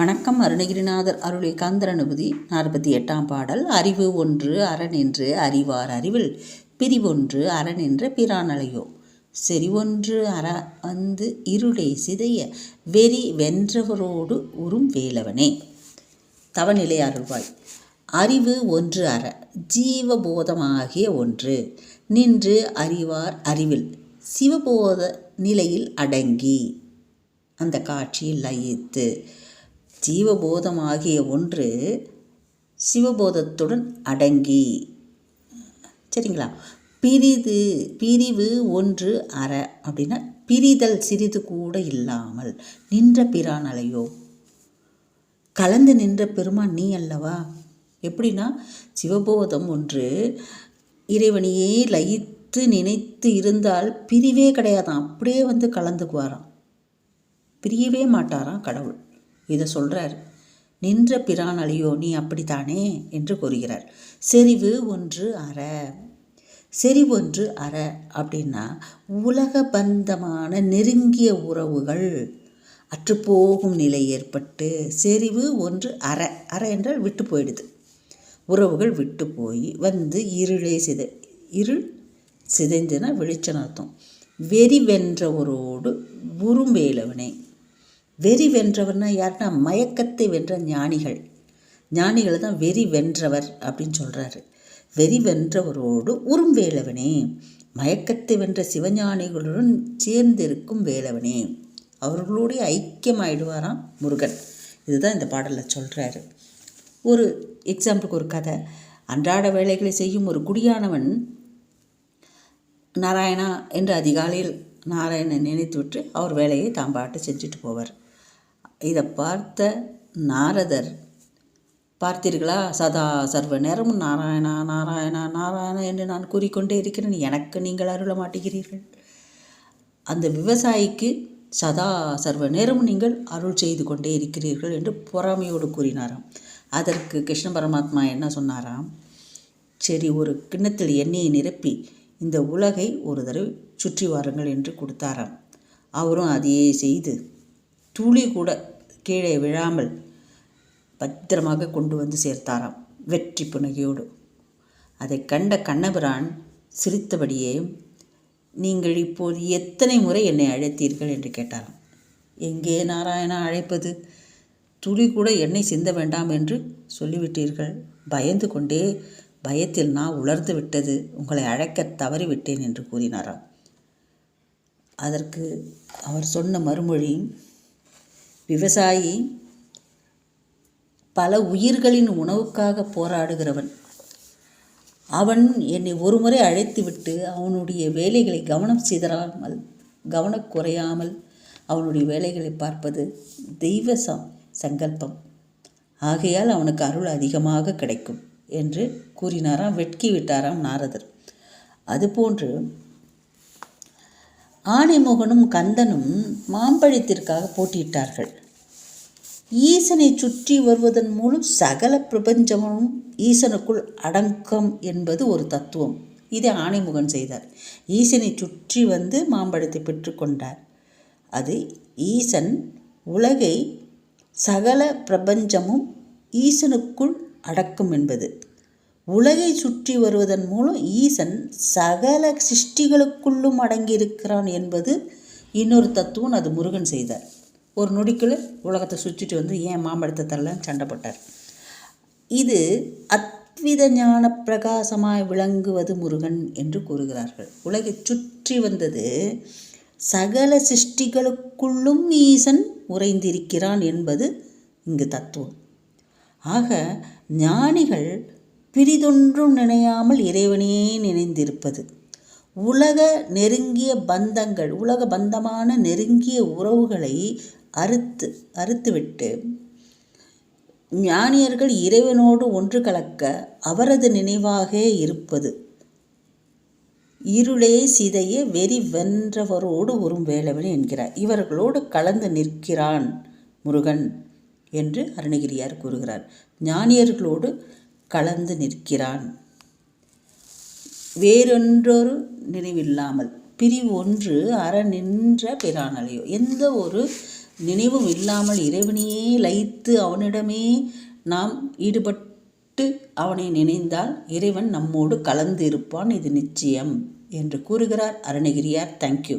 வணக்கம் அருணகிரிநாதர் அருளை கந்தரனுபதி நாற்பத்தி எட்டாம் பாடல் அறிவு ஒன்று அறநின்று அறிவார் அறிவில் பிரிவொன்று அறநின்ற பிரானலையோ. செறிவொன்று அற வந்து இருளை சிதைய வெறி வென்றவரோடு உறும் வேலவனே. தவநிலை அருள்வாய். அறிவு ஒன்று அற ஜீவபோதமாகிய ஒன்று நின்று அறிவார் அறிவில் சிவபோத நிலையில் அடங்கி. அந்த காட்சியில் லயித்து ஜீவபோதமாகிய ஒன்று சிவபோதத்துடன் அடங்கி. சரிங்களா? பிரிது பிரிவு ஒன்று அற அப்படின்னா பிரிதல் சிறிது கூட இல்லாமல் நின்ற பிரானலையோ கலந்து நின்ற பெருமான் நீ அல்லவா? எப்படின்னா சிவபோதம் ஒன்று இறைவனையே லயித்து நினைத்து இருந்தால் பிரிவே கிடையாதான் அப்படியே வந்து கலந்துக்குவாராம். பிரியவே மாட்டாராம் கடவுள். இதை சொல்கிறார் நின்ற பிரான் அழியோ நீ அப்படித்தானே? என்று கூறுகிறார். செறிவு ஒன்று அற. செறிவு ஒன்று அற அப்படின்னா உலக பந்தமான நெருங்கிய உறவுகள் அற்றுப்போகும் நிலை ஏற்பட்டு செறிவு ஒன்று அற. அற என்றால் விட்டு போயிடுது. உறவுகள் விட்டு போய் வந்து இருளே சிதை இருள் சிதைந்துன்னா வெளிச்சம் அர்த்தம். வெறி வென்றவரோடு உரும்பேலவனே வெறி வென்றவர்னா யாருன்னா மயக்கத்தை வென்ற ஞானிகள். ஞானிகள் தான் வெறி வென்றவர் அப்படின்னு சொல்கிறாரு வெறி வென்றவரோடு உறும் வேலவனே. மயக்கத்தை வென்ற சிவஞானிகளுடன் சேர்ந்திருக்கும் வேலவனே. அவர்களோடைய ஐக்கியமாயிடுவாராம் முருகன். இதுதான் இந்த பாடலில் சொல்கிறாரு ஒரு எக்ஸாம்பிளுக்கு ஒரு கதை. அன்றாட வேலைகளை செய்யும் ஒரு குடியானவன் நாராயணா என்று அதிகாலையில் நாராயணன் நினைத்துவிட்டு அவர் வேலையை தாம்பாட்டு செஞ்சுட்டு போவார். இதை பார்த்த நாரதர் பார்த்தீர்களா? சதா சர்வ நேரமும் நாராயணா நாராயணா நாராயணா என்று நான் கூறிக்கொண்டே இருக்கிறேன். எனக்கு நீங்கள் அருள மாட்டுகிறீர்கள். அந்த விவசாயிக்கு சதா சர்வ நேரமும் நீங்கள் அருள் செய்து கொண்டே இருக்கிறீர்கள் என்று பொறாமையோடு கூறினாராம். அதற்கு கிருஷ்ண பரமாத்மா என்ன சொன்னாராம்? சரி ஒரு கிண்ணத்தில் எண்ணெயை நிரப்பி இந்த உலகை ஒரு தடவை சுற்றி வாருங்கள் என்று கொடுத்தாராம். அவரும் அதையே செய்து துளி கூட கீழே விழாமல் பத்திரமாக கொண்டு வந்து சேர்த்தாராம் வெற்றி புனகையோடு அதை கண்ட கண்ணபிரான் சிரித்தபடியே நீங்கள் இப்போது எத்தனை முறை என்னை அழைத்தீர்கள்? என்று கேட்டாராம். எங்கே நாராயணா அழைப்பது? துளி கூட எண்ணெய் சிந்த வேண்டாம் என்று சொல்லிவிட்டீர்கள். பயந்து கொண்டே பயத்தில் நான் உலர்ந்து விட்டது. உங்களை அழைக்க தவறிவிட்டேன் என்று கூறினாராம். அதற்கு அவர் சொன்ன மறுமொழி விவசாயி பல உயிர்களின் உணவுக்காக போராடுகிறவன். அவன் என்னை ஒருமுறை அழைத்துவிட்டு அவனுடைய வேலைகளை கவனம் சிதறாமல் கவனக்குறையாமல் அவனுடைய வேலைகளை பார்ப்பது தெய்வ சங்கல்பம். ஆகையால் அவனுக்கு அருள் அதிகமாக கிடைக்கும் என்று கூறினாராம் வெட்கி விட்டாராம் நாரதர். அதுபோன்று ஆனைமுகனும் கந்தனும் மாம்பழத்திற்காக போட்டியிட்டார்கள். ஈசனை சுற்றி வருவதன் மூலம் சகல பிரபஞ்சமும் ஈசனுக்குள் அடக்கம் என்பது ஒரு தத்துவம். இதை ஆணைமுகன் செய்தார். ஈசனை சுற்றி வந்து மாம்பழத்தை பெற்றுக்கொண்டார் அது ஈசன் உலகை சகல பிரபஞ்சமும் ஈசனுக்குள் அடக்கும் என்பது. உலகை சுற்றி வருவதன் மூலம் ஈசன் சகல சிருஷ்டிகளுக்குள்ளும் அடங்கியிருக்கிறான் என்பது இன்னொரு தத்துவம் அது முருகன் செய்தார். ஒரு நொடிக்குள்ள உலகத்தை சுற்றிட்டு வந்து ஏன் மாம்பழத்தை தரலன்னு சண்டைப்பட்டார் இது அத்வித ஞான பிரகாசமாய் விளங்குவது முருகன் என்று கூறுகிறார்கள். உலகை சுற்றி வந்தது சகல சிருஷ்டிகளுக்குள்ளும் ஈசன் உறைந்திருக்கிறான் என்பது இங்கு தத்துவம். ஆக ஞானிகள் பிரிதொன்றும் நினையாமல் இறைவனையே நினைந்திருப்பது. உலக நெருங்கிய பந்தங்கள் உலக பந்தமான நெருங்கிய உறவுகளை அறுத்து அறுத்துவிட்டு ஞானியர்கள் இறைவனோடு ஒன்று கலக்க அவரது நினைவாக இருப்பது. இருளே சிதைய வெறி வென்றவரோடு உறும் வேளவன் என்கிறார். இவர்களோடு கலந்து நிற்கிறான் முருகன் என்று அருணகிரியார் கூறுகிறார். ஞானியர்களோடு கலந்து நிற்கிறான். வேறொன்றொரு நினைவில்லாமல். பிரிவு ஒன்று அற நின்ற பிரானலையோ. எந்த ஒரு நினைவும் இல்லாமல் இறைவனையே லயித்து அவனிடமே நாம் ஈடுபட்டு அவனை நினைந்தால் இறைவன் நம்மோடு கலந்து இருப்பான் இது நிச்சயம் என்று கூறுகிறார் அருணகிரியார். தேங்க்யூ